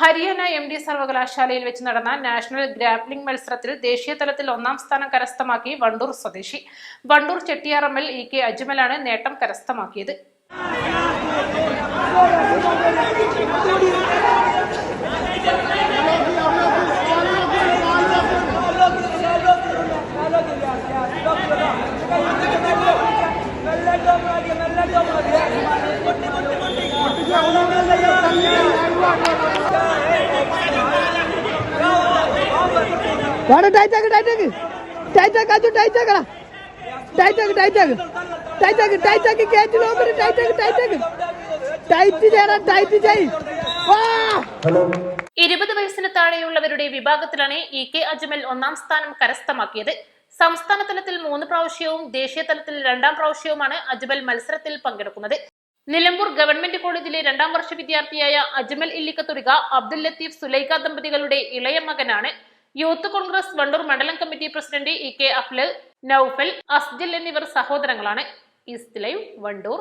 Haryana M D സർവകലാശാലയിൽ വെച്ച് നടന്ന നാഷണൽ ഗ്രാപ്ലിംഗ് മത്സരത്തിൽ ദേശീയ തലത്തിൽ ഒന്നാം സ്ഥാനം കരസ്ഥമാക്കി വണ്ടൂർ സ്വദേശി. വണ്ടൂർ ചെട്ടിയാറമ്മൽ ഇ കെ അജ്മലാണ് നേട്ടം കരസ്ഥമാക്കിയത്. ടൈറ്റ് ആക്ക് ടൈറ്റ് ആക്ക്. ടൈറ്റ് ആക്ക് അജു ടൈറ്റ് ആക്കടാ ടൈറ്റ് ആക്ക് ടൈറ്റ് ആക്ക്. ടൈറ്റ് ആക്ക് ടൈറ്റ് ആക്കി കയറ്റി നോക്കി ടൈറ്റ് ആക്ക് ടൈറ്റ് ആക്ക്. ടൈറ്റ് ചെയ്യടാ ടൈറ്റ് ചെയ് ഇരുപത് വയസ്സിന് താഴെയുള്ളവരുടെ വിഭാഗത്തിലാണ് ഇ കെ അജ്മൽ ഒന്നാം സ്ഥാനം കരസ്ഥമാക്കിയത്. സംസ്ഥാന തലത്തിൽ മൂന്ന് പ്രാവശ്യവും ദേശീയ തലത്തിൽ രണ്ടാം പ്രാവശ്യവുമാണ് അജ്മൽ മത്സരത്തിൽ പങ്കെടുക്കുന്നത്. നിലമ്പൂർ ഗവൺമെന്റ് കോളേജിലെ രണ്ടാം വർഷ വിദ്യാർത്ഥിയായ അജ്മൽ ഇല്ലിക്കത്തുറിക അബ്ദുൽ ലത്തീഫ് സുലൈഖ ദമ്പതികളുടെ ഇളയ മകനാണ്. യൂത്ത് കോൺഗ്രസ് വണ്ടൂർ മണ്ഡലം committee president E K Aflal Naufal Asjal എന്നിവർ സഹോദരങ്ങളാണ്. East live Wandoor.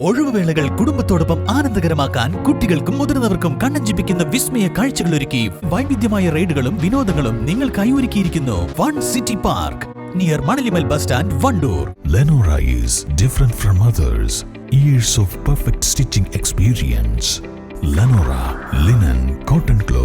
ഒഴിവുവേളകൾ കുടുംബത്തോടൊപ്പം ആനന്ദകരമാക്കാൻ കുട്ടികൾക്കും മുതിർന്നവർക്കും കണ്ണഞ്ചിപ്പിക്കുന്ന വിസ്മയ കാഴ്ചകളൊരുക്കി വൈവിധ്യമായ റൈഡുകളും വിനോദങ്ങളും നിങ്ങൾക്കായി ഒരുക്കിയിരിക്കുന്നു one city park near Manalimal bus stand Wandoor. Lenora is from from years of perfect perfect stitching experience. Linen cotton cotton cloth.